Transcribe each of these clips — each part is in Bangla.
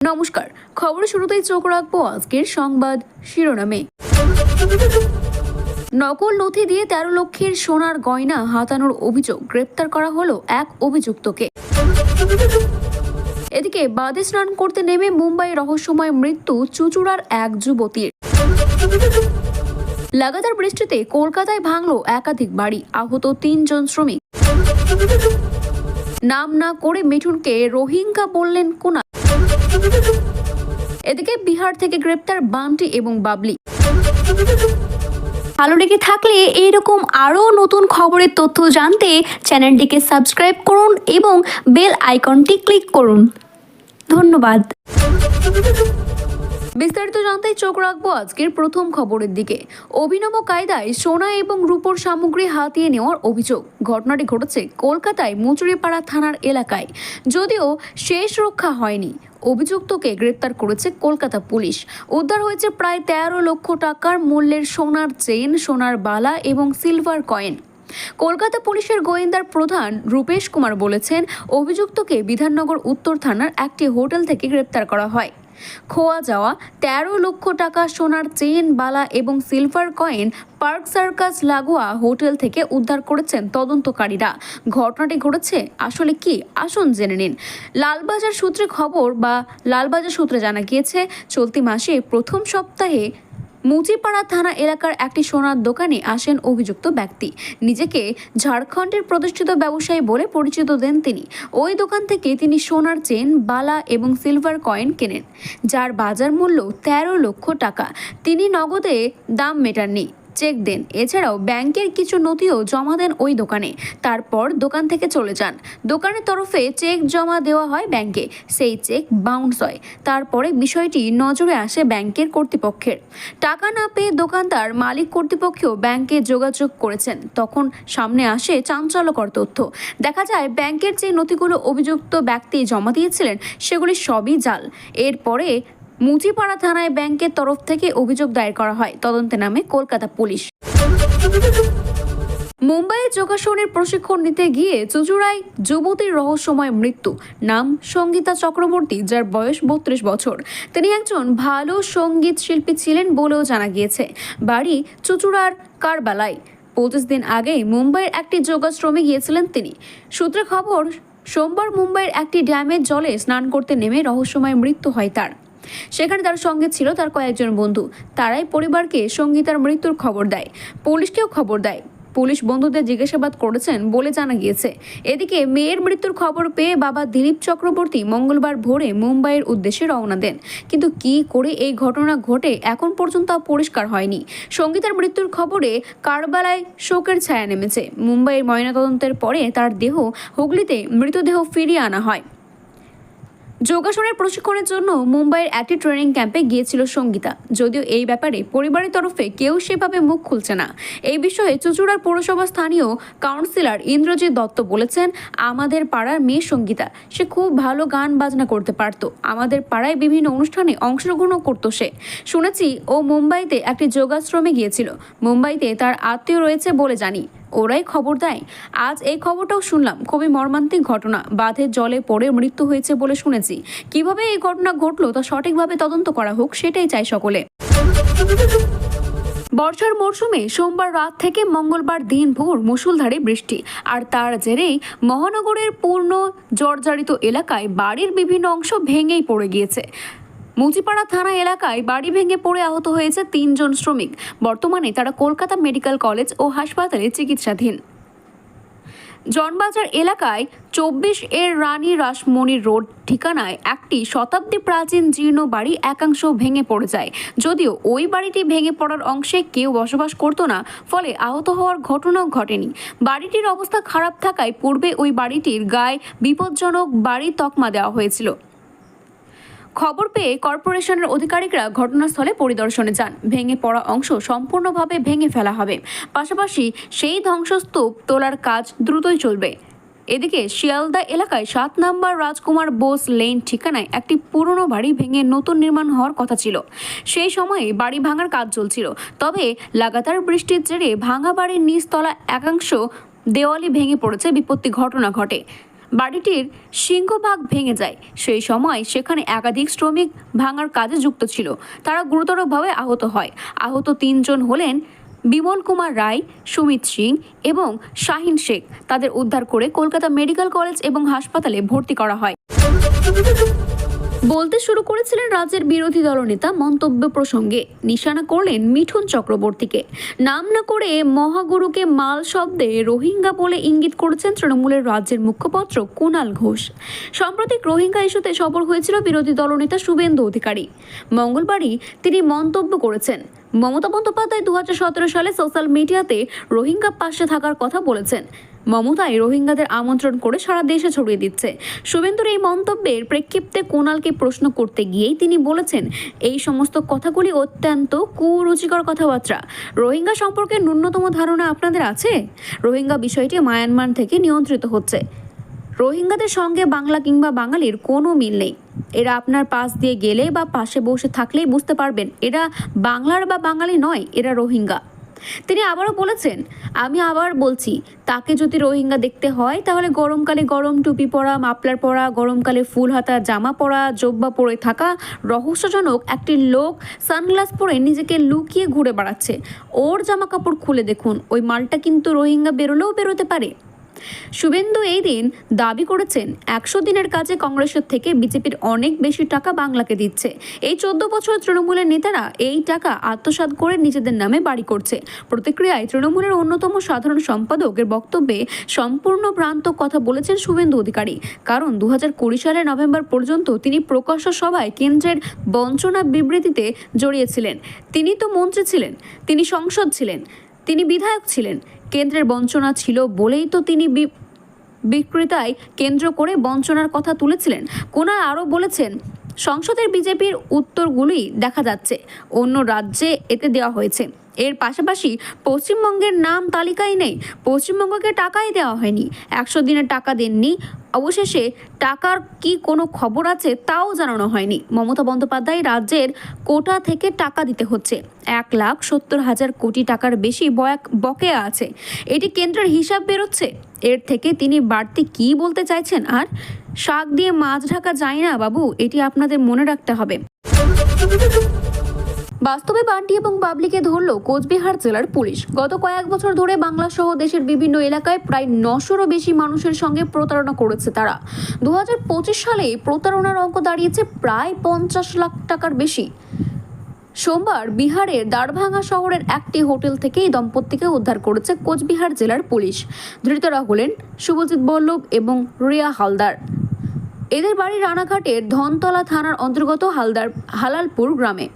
নমস্কার খবর শুরুতেই চোখ রাখব আজকের সংবাদ শিরোনামে। নকল নথি দিয়ে তেরো লক্ষের সোনার গয়না হাতানোর অভিযোগ, গ্রেপ্তার করা হলো এক অভিযুক্তকে। এদিকে বাদে স্নান করতে নেমে মুম্বাই রহস্যময় মৃত্যু চুচুড়ার এক যুবতীর। লাগাতার বৃষ্টিতে কলকাতায় ভাঙল একাধিক বাড়ি, আহত তিনজন শ্রমিক। নাম না করে মিঠুনকে রোহিঙ্গা বললেন কুনা এদিকে বিহার থেকে গ্রেপ্তার বামটি এবং বাবলি। ভালো লেগে থাকলে এইরকম আরও নতুন খবরের তথ্য জানতে চ্যানেলটিকে সাবস্ক্রাইব করুন এবং বেল আইকনটি ক্লিক করুন। ধন্যবাদ। বিস্তারিত জানতে চোখ রাখব আজকের প্রথম খবরের দিকে। অভিনব কায়দায় সোনা এবং রূপোর সামগ্রী হাতিয়ে নেওয়ার অভিযোগ। ঘটনাটি ঘটেছে কলকাতায় মুচুরিপাড়া থানার এলাকায়। যদিও শেষ রক্ষা হয়নি। অভিযুক্তকে গ্রেপ্তার করেছে কলকাতা পুলিশ। উদ্ধার হয়েছে প্রায় তেরো লক্ষ টাকার মূল্যের সোনার চেন সোনার বালা এবং সিলভার কয়েন। কলকাতা পুলিশের গোয়েন্দার প্রধান রূপেশ কুমার বলেছেন, অভিযুক্তকে বিধাননগর উত্তর থানার একটি হোটেল থেকে গ্রেপ্তার করা হয়। খোয়া যাওয়া, তেরো লক্ষ টাকা সোনার চেন বালা এবং সিলভার কয়েন পার্ক সার্কাস লাগোয়া হোটেল থেকে উদ্ধার করেছেন তদন্তকারীরা। ঘটনাটি ঘটেছে, আসলে কি? আসুন জেনে নিন। লালবাজার সূত্রে খবর বা লালবাজার সূত্রে জানা গিয়েছে, চলতি মাসে প্রথম সপ্তাহে মুচিপাড়া থানা এলাকার একটি সোনার দোকানে আসেন অভিযুক্ত ব্যক্তি। নিজেকে ঝাড়খণ্ডের প্রতিষ্ঠিত ব্যবসায়ী বলে পরিচিত দেন তিনি। ওই দোকান থেকে তিনি সোনার চেন, বালা এবং সিলভার কয়েন কেনেন, যার বাজার মূল্য তেরো লক্ষ টাকা। তিনি নগদে দাম মেটাননি। চেক দেন। এছাড়াও ব্যাংকের কিছু নথিও জমা দেন ওই দোকানে। তারপর দোকান থেকে চলে যান। দোকানের তরফে চেক জমা দেওয়া হয় ব্যাংকে। সেই চেক বাউন্স হয়। তারপরে বিষয়টি নজরে আসে ব্যাংকের কর্তৃপক্ষের। টাকা না পেয়ে দোকানদার মালিক কর্তৃপক্ষও ব্যাংকে যোগাযোগ করেছেন। তখন সামনে আসে চাঞ্চল্যকর তথ্য। দেখা যায় ব্যাংকের যে নথিগুলো অভিযুক্ত ব্যক্তি জমা দিয়েছিলেন, সেগুলি সবই জাল। এরপরে মুচিপাড়া থানায় ব্যাংকের তরফ থেকে অভিযোগ দায়ের করা হয়। তদন্তে নামে কলকাতা পুলিশ। মুম্বাইয়ে যোগাসনের প্রশিক্ষণ নিতে গিয়ে চুচুড়ায় যুবতীর রহস্যময় মৃত্যু। নাম সঙ্গীতা চক্রবর্তী, যার বয়স বত্রিশ বছর। তিনি একজন ভালো সংগীত শিল্পী ছিলেন বলেও জানা গিয়েছে। বাড়ি চুচুড়ার কারবালায়। পঁচিশ দিন আগেই মুম্বাইয়ের একটি যোগাশ্রমে গিয়েছিলেন তিনি। সূত্রে খবর, সোমবার মুম্বাইয়ের একটি ড্যামের জলে স্নান করতে নেমে রহস্যময় মৃত্যু হয় তার। সেখানে তার সঙ্গে ছিল তার কয়েকজন বন্ধু। তারাই পরিবারকে সঙ্গীতার মৃত্যুর খবর দেয়। পুলিশকেও খবর দেয়। পুলিশ বন্ধুদের জিজ্ঞাসাবাদ করেছেন বলে জানা গিয়েছে। এদিকে মেয়ের মৃত্যুর খবর পেয়ে বাবা দিলীপ চক্রবর্তী মঙ্গলবার ভোরে মুম্বাইয়ের উদ্দেশ্যে রওনা দেন। কিন্তু কি করে এই ঘটনা ঘটে এখন পর্যন্ত পরিষ্কার হয়নি। সঙ্গীতার মৃত্যুর খবরে কারবালায় শোকের ছায়া নেমেছে। মুম্বাইয়ের ময়নাতদন্তের পরে তার দেহ হুগলিতে মৃতদেহ ফিরিয়ে আনা হয়। যোগাসনের প্রশিক্ষণের জন্য মুম্বাইয়ের একটি ট্রেনিং ক্যাম্পে গিয়েছিল সঙ্গীতা। যদিও এই ব্যাপারে পরিবারের তরফে কেউ সেভাবে মুখ খুলছে না। এই বিষয়ে চুচুড়ার পৌরসভা স্থানীয় কাউন্সিলর ইন্দ্রজিৎ দত্ত বলেছেন, আমাদের পাড়ার মেয়ে সঙ্গীতা, সে খুব ভালো গান বাজনা করতে পারতো। আমাদের পাড়ায় বিভিন্ন অনুষ্ঠানে অংশগ্রহণও করতো সে। শুনেছি ও মুম্বাইতে একটি যোগাশ্রমে গিয়েছিল। মুম্বাইতে তার আত্মীয় রয়েছে বলে জানি। ওরাই খবর দেয়। আজ এই খবরটাও শুনলাম। খুবই মর্মান্তিক ঘটনা। বাঁধের জলে পড়ে মৃত্যু হয়েছে বলে শুনেছি। কীভাবে এই ঘটনা ঘটলো তা সঠিকভাবে তদন্ত করা হোক, সেটাই চাই সকলে। বর্ষার মরশুমে সোমবার রাত থেকে মঙ্গলবার দিন ভোর মুষলধারে বৃষ্টি। আর তার জেরেই মহানগরের পূর্ণ জর্জরিত এলাকায় বাড়ির বিভিন্ন অংশ ভেঙেই পড়ে গিয়েছে। মুচিপাড়া থানা এলাকায় বাড়ি ভেঙে পড়ে আহত হয়েছে তিনজন শ্রমিক। বর্তমানে তারা কলকাতা মেডিকেল কলেজ ও হাসপাতালে চিকিৎসাধীন। জনবাজার এলাকায় চব্বিশ এর রানী রাসমণি রোড ঠিকানায় একটি শতাব্দী প্রাচীন জীর্ণ বাড়ি একাংশ ভেঙে পড়ে যায়। যদিও ওই বাড়িটি ভেঙে পড়ার অংশে কেউ বসবাস করতো না, ফলে আহত হওয়ার ঘটনাও ঘটেনি। বাড়িটির অবস্থা খারাপ থাকায় পূর্বে ওই বাড়িটির গায়ে বিপজ্জনক বাড়ি তকমা দেওয়া হয়েছিল। খবর পেয়ে কর্পোরেশনের আধিকারিকরা ঘটনাস্থলে পরিদর্শনে যান। ভেঙে পড়া অংশ সম্পূর্ণভাবে ভেঙে ফেলা হবে। পাশাপাশি সেই ধ্বংসস্তূপ তোলার কাজ দ্রুতই চলবে। এদিকে শিয়ালদা এলাকায় সাত নম্বর রাজকুমার বোস লেন ঠিকানায় একটি পুরনো বাড়ি ভেঙে নতুন নির্মাণ হওয়ার কথা ছিল। সেই সময়ে বাড়ি ভাঙার কাজ চলছিল। তবে লাগাতার বৃষ্টির জেরে ভাঙা বাড়ির নিচতলা একাংশ দেওয়ালি ভেঙে পড়েছে। বিপত্তি ঘটনা ঘটে। বাড়িটির সিংহভাগ ভেঙে যায়। সেই সময় সেখানে একাধিক শ্রমিক ভাঙার কাজে যুক্ত ছিল। তারা গুরুতরভাবে আহত হয়। আহত তিনজন হলেন বিমল কুমার রায়, সুমিত সিং এবং শাহিন শেখ। তাদের উদ্ধার করে কলকাতা মেডিকেল কলেজ এবং হাসপাতালে ভর্তি করা হয়। বলতে শুরু করেছিলেন রাজ্যের বিরোধী দলনেতা মন্তব্য প্রসঙ্গে। নিশানা করলেন মিঠুন চক্রবর্তীকে। নাম না করে মহাগুরুকে মাল শব্দে রোহিঙ্গা বলে ইঙ্গিত করেছেন তৃণমূলের রাজ্যের মুখপত্র কুণাল ঘোষ। সাম্প্রতিক রোহিঙ্গা ইস্যুতে সফল হয়েছিল বিরোধী দলনেতা শুভেন্দু অধিকারী। মঙ্গলবারই তিনি মন্তব্য করেছেন। মমতা বন্দ্যোপাধ্যায় দু হাজার সতেরো সালে সোশ্যাল মিডিয়াতে রোহিঙ্গা পাশে থাকার কথা বলেছেন। মমতাই রোহিঙ্গাদের আমন্ত্রণ করে সারা দেশে ছড়িয়ে দিচ্ছে। শুভেন্দুর এই মন্তব্যের প্রেক্ষিপ্তে কোনালকে প্রশ্ন করতে গিয়েই তিনি বলেছেন, এই সমস্ত কথাগুলি অত্যন্ত কুরুচিকর কথাবার্তা। রোহিঙ্গা সম্পর্কে ন্যূনতম ধারণা আপনাদের আছে? রোহিঙ্গা বিষয়টি মায়ানমার থেকে নিয়ন্ত্রিত হচ্ছে। রোহিঙ্গাদের সঙ্গে বাংলা কিংবা বাঙালির কোনো মিল নেই। এরা আপনার পাশ দিয়ে গেলে বা পাশে বসে থাকলেই বুঝতে পারবেন, এরা বাংলার বা বাঙালি নয়, এরা রোহিঙ্গা। তিনি আবারও বলেছেন, আমি আবার বলছি, তাকে যদি রোহিঙ্গা দেখতে হয়, তাহলে গরমকালে গরম টুপি পরা মাপলার পরা, গরমকালে ফুল হাতা, জামা পরা, জব্বা পরে থাকা রহস্যজনক একটি লোক সানগ্লাস পরে নিজেকে লুকিয়ে ঘুরে বেড়াচ্ছে। ওর জামা কাপড় খুলে দেখুন, ওই মালটা কিন্তু রোহিঙ্গা বেরোলেও বেরোতে পারে। শুভেন্দু এই দিন দাবি করেছেন, একশো দিনের কাজে কংগ্রেসের থেকে বিজেপির অনেক বেশি টাকা বাংলাকে দিচ্ছে। এই চোদ্দ বছর তৃণমূলের নেতারা এই টাকা আত্মসাৎ করে নিজেদের নামে বাড়ি করছে। প্রতিক্রিয়ায় তৃণমূলের অন্যতম সাধারণ সম্পাদকের বক্তব্যে সম্পূর্ণ প্রান্ত কথা বলেছেন শুভেন্দু অধিকারী। কারণ দু কুড়ি সালের নভেম্বর পর্যন্ত তিনি প্রকাশ্য সভায় কেন্দ্রের বঞ্চনা বিবৃতিতে জড়িয়েছিলেন। তিনি তো মন্ত্রী ছিলেন, তিনি সংসদ ছিলেন, তিনি বিধায়ক ছিলেন। কেন্দ্রের বঞ্চনা ছিল বলেই তো তিনি বিক্রেতায় কেন্দ্র করে বঞ্চনার কথা তুলেছিলেন। কোনার আরও বলেছেন, সংসদের বিজেপির উত্তরগুলি দেখা যাচ্ছে, অন্য রাজ্যে এতে দেওয়া হয়েছে। এর পাশাপাশি পশ্চিমবঙ্গের নাম তালিকায় নেই। পশ্চিমবঙ্গকে টাকাই দেওয়া হয়নি। একশো দিনের টাকা দেননি। অবশেষে টাকার কি কোনো খবর আছে তাও জানানো হয়নি। মমতা বন্দ্যোপাধ্যায় রাজ্যের কোটা থেকে টাকা দিতে হচ্ছে। এক লাখ সত্তর হাজার কোটি টাকার বেশি বকেয়া আছে। এটি কেন্দ্রের হিসাব বেরোচ্ছে। এর থেকে তিনি বাড়তি কি বলতে চাইছেন? আর শাক দিয়ে মাছ ঢাকা যায় না বাবু? এটি আপনাদের মনে রাখতে হবে। বাস্তবে বান্টি এবং বাবলিকে ধরল কোচবিহার জেলার পুলিশ। গত কয়েক বছর ধরে বাংলা সহ দেশের বিভিন্ন এলাকায় প্রায় নশোরও বেশি মানুষের সঙ্গে প্রতারণা করেছে তারা। দু হাজার পঁচিশ সালে প্রতারণার অঙ্ক দাঁড়িয়েছে প্রায় পঞ্চাশ লাখ টাকার বেশি। সোমবার বিহারের দারভাঙ্গা শহরের একটি হোটেল থেকে এই দম্পতিকে উদ্ধার করেছে কোচবিহার জেলার পুলিশ। ধৃতরা হলেন শুভজিৎ বল্লভ এবং রিয়া হালদার। এদের বাড়ি রানাঘাটের ধনতলা থানার অন্তর্গত হালদার হালালপুর গ্রামে।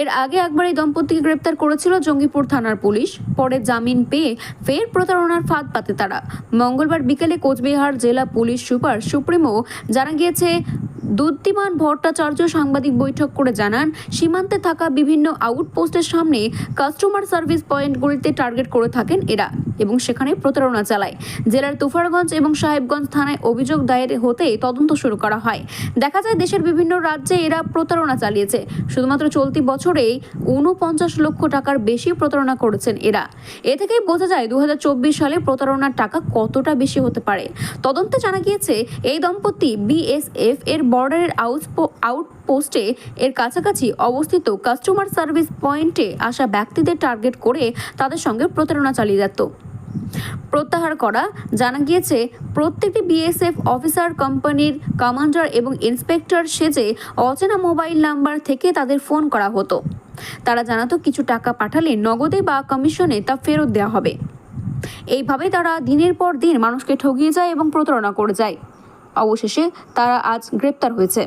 এর আগে একবার এই দম্পতিকে গ্রেপ্তার করেছিল জঙ্গিপুর থানার পুলিশ। পরে জামিন পেয়ে ফের প্রতারণার ফাঁদ পাতে তারা। মঙ্গলবার বিকেলে কোচবিহার জেলা পুলিশ সুপার সুপ্রিমো জানা গিয়েছে দুদ্দিমান ভট্টাচার্য সাংবাদিক বৈঠক করে জানান, সীমান্তে থাকা বিভিন্ন আউটপোস্টের সামনে কাস্টমার সার্ভিস পয়েন্টগুলিতে টার্গেট করে থাকেন এরা এবং সেখানে প্রতারণা চালায়। জেলার তুফারগঞ্জ এবং সাহেবগঞ্জ থানায় অভিযোগ দায়ের হতে তদন্ত শুরু করা হয়। দেখা যায় দেশের বিভিন্ন রাজ্যে এরা প্রতারণা চালিয়েছে। শুধুমাত্র চলতি বছরেই উনপঞ্চাশ লক্ষ টাকার বেশি প্রতারণা করেছেন এরা। এ থেকেই বোঝা যায় দু হাজার চব্বিশ সালে প্রতারণার টাকা কতটা বেশি হতে পারে। তদন্তে জানা গিয়েছে, এই দম্পতি বিএসএফ এর বর্ডারের আউটপোস্টে এর কাছাকাছি অবস্থিত কাস্টমার সার্ভিস পয়েন্টে আসা ব্যক্তিদের টার্গেট করে তাদের সঙ্গে প্রতারণা চালিয়ে যেত প্রত্যাহার করা, জানা গিয়েছে, প্রত্যেকটি বিএসএফ অফিসার কোম্পানির কমান্ডার এবং ইন্সপেক্টর সেজে অচেনা মোবাইল নাম্বার থেকে তাদের ফোন করা হতো। তারা জানাতো কিছু টাকা পাঠালে নগদে বা কমিশনে তা ফেরত দেওয়া হবে। এইভাবে তারা দিনের পর দিন মানুষকে ঠগিয়ে যায় এবং প্রতারণা করে যায়। অবশেষে তারা আজ গ্রেপ্তার হয়েছে।